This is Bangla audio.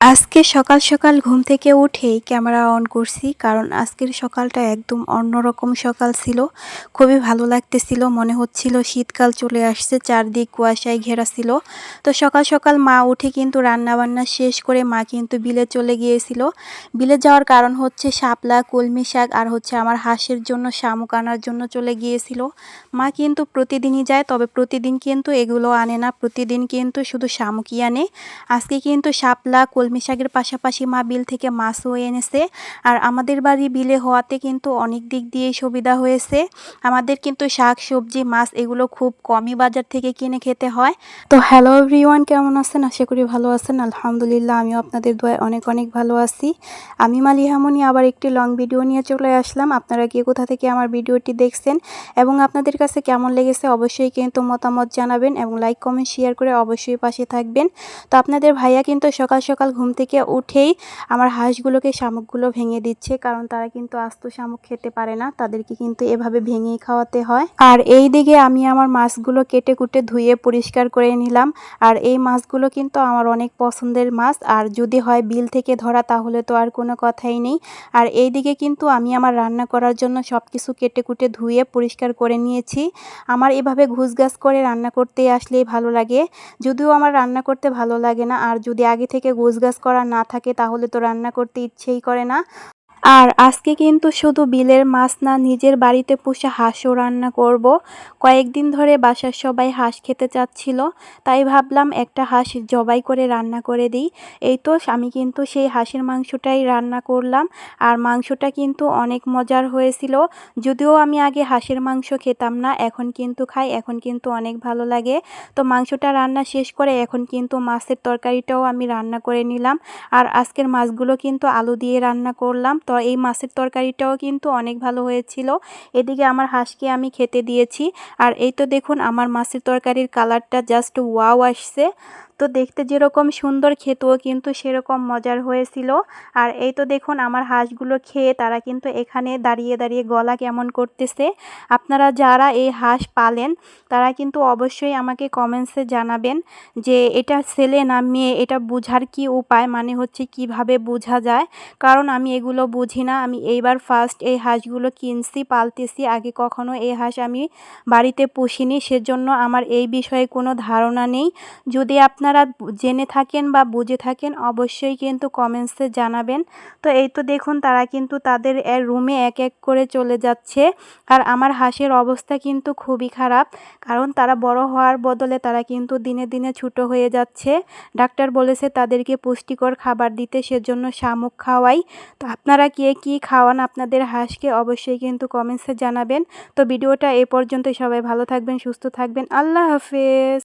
আজকে সকাল সকাল ঘুম থেকে উঠেই ক্যামেরা অন করছি, কারণ আজকের সকালটা একদম অন্যরকম সকাল ছিল। খুবই ভালো লাগতেছিল, মনে হচ্ছিল শীতকাল চলে আসছে, চারদিক কুয়াশায় ঘেরা ছিল। তো সকাল সকাল মা উঠে কিন্তু রান্না বান্না শেষ করে মা কিন্তু বিলে চলে গিয়েছিল। বিলে যাওয়ার কারণ হচ্ছে শাপলা, কলমি শাক আর হচ্ছে আমার হাঁসের জন্য শামুক আনার জন্য চলে গিয়েছিল। মা কিন্তু প্রতিদিনই যায়, তবে প্রতিদিন কিন্তু এগুলো আনে না, প্রতিদিন কিন্তু শুধু শামুকই আনে। আজকে কিন্তু শাপলা, কলমি শাকের পাশাপাশি মা বিল থেকে মাছও এনেছে। আর আমাদের বাড়ি বিলে হওয়াতে কিন্তু অনেক দিক দিয়েই সুবিধা হয়েছে। আমাদের কিন্তু শাক, সবজি, মাছ এগুলো খুব কমই বাজার থেকে কিনে খেতে হয়। তো হ্যালো এভরিওয়ান, কেমন আছেন? আশা করি ভালো আছেন। আলহামদুলিল্লাহ, আমিও আপনাদের দোয়ায় অনেক অনেক ভালো আছি। আমি মালিহামনি আবার একটি লং ভিডিও নিয়ে চলে আসলাম। আপনারা কে কোথা থেকে আমার ভিডিওটি দেখছেন এবং আপনাদের কাছে কেমন লেগেছে অবশ্যই কিন্তু মতামত জানাবেন এবং লাইক, কমেন্ট, শেয়ার করে অবশ্যই পাশে থাকবেন। তো আপনাদের ভাইয়া কিন্তু সকাল সকাল ঘুম থেকে উঠেই আমার হাঁসগুলোকে শামুকগুলো ভেঙে দিচ্ছে, কারণ তারা কিন্তু আস্ত শামুক খেতে পারে না। তাদেরকে কিন্তু এভাবে ভেঙেই খাওয়াতে হয়। আর এই দিকে আমি আমার মাছগুলো কেটে কুটে ধুয়ে পরিষ্কার করে নিলাম। আর এই মাছগুলো কিন্তু আমার অনেক পছন্দের মাছ। আর যদি হয় বিল থেকে ধরা, তাহলে তো আর কোনো কথাই নেই। আর এই দিকে কিন্তু আমি আমার রান্না করার জন্য সব কিছু কেটে কুটে ধুয়ে পরিষ্কার করে নিয়েছি। আমার এভাবে ঘুষগাছ করে রান্না করতে আসলেই ভালো লাগে। যদিও আমার রান্না করতে ভালো লাগে না। আর যদি আগে থেকে গোছগাছ করা না থাকে তাহলে তো রান্না করতে ইচ্ছেই করে না। আর আজকে কিন্তু শুধু বিলের মাছ না, নিজের বাড়িতে পুষে হাঁসও রান্না করব। কয়েকদিন ধরে বাসার সবাই হাঁস খেতে চাচ্ছিল, তাই ভাবলাম একটা হাঁস জবাই করে রান্না করে দিই। এই তো আমি কিন্তু সেই হাঁসের মাংসটাই রান্না করলাম, আর মাংসটা কিন্তু অনেক মজার হয়েছিল। যদিও আমি আগে হাঁসের মাংস খেতাম না, এখন কিন্তু খাই, এখন কিন্তু অনেক ভালো লাগে। তো মাংসটা রান্না শেষ করে এখন কিন্তু মাছের তরকারিটাও আমি রান্না করে নিলাম, আর আজকের মাছগুলো কিন্তু আলু দিয়ে রান্না করলাম। তো এই মাছের তরকারিটাও কিন্তু অনেক ভালো হয়েছিল। এদিকে আমার হাঁসকে আমি খেতে দিয়েছি। আর এই তো দেখুন, আমার মাছের তরকারির কালারটা জাস্ট ওয়াও আসছে। তো দেখতে যেরকম সুন্দর, খেতেও কিন্তু সেরকম মজার হয়েছিল। আর এই তো দেখুন, আমার হাঁসগুলো খেয়ে তারা কিন্তু এখানে দাঁড়িয়ে দাঁড়িয়ে গলা কেমন করতেছে। আপনারা যারা এই হাঁস পালেন, তারা কিন্তু অবশ্যই আমাকে কমেন্টসে জানাবেন যে এটা ছেলে না মেয়ে, এটা বোঝার কি উপায়? মানে হচ্ছে কীভাবে বোঝা যায়? কারণ আমি এগুলো বুঝি না, আমি এইবার ফার্স্ট এই হাঁসগুলো কিনছি, পালতেছি। আগে কখনো এই হাঁস আমি বাড়িতে পুষিনি, সেজন্য আমার এই বিষয়ে কোনো ধারণা নেই। যদি আপনার জেনে থাকেন বা বুঝে থাকেন, অবশ্যই কিন্তু কমেন্টসে জানাবেন। তো এই তো দেখুন, তারা কিন্তু তাদের রুমে এক এক করে চলে যাচ্ছে। আর আমার হাঁসের অবস্থা কিন্তু খুবই খারাপ, কারণ তারা বড় হওয়ার বদলে তারা কিন্তু দিনে দিনে ছোটো হয়ে যাচ্ছে। ডাক্তার বলেছে তাদেরকে পুষ্টিকর খাবার দিতে, সেজন্য শামুক খাওয়াই। তো আপনারা কে কি খাওয়ান আপনাদের হাঁসকে অবশ্যই কিন্তু কমেন্টসে জানাবেন। তো ভিডিওটা এ পর্যন্ত সবাই ভালো থাকবেন, সুস্থ থাকবেন। আল্লাহ হাফেজ।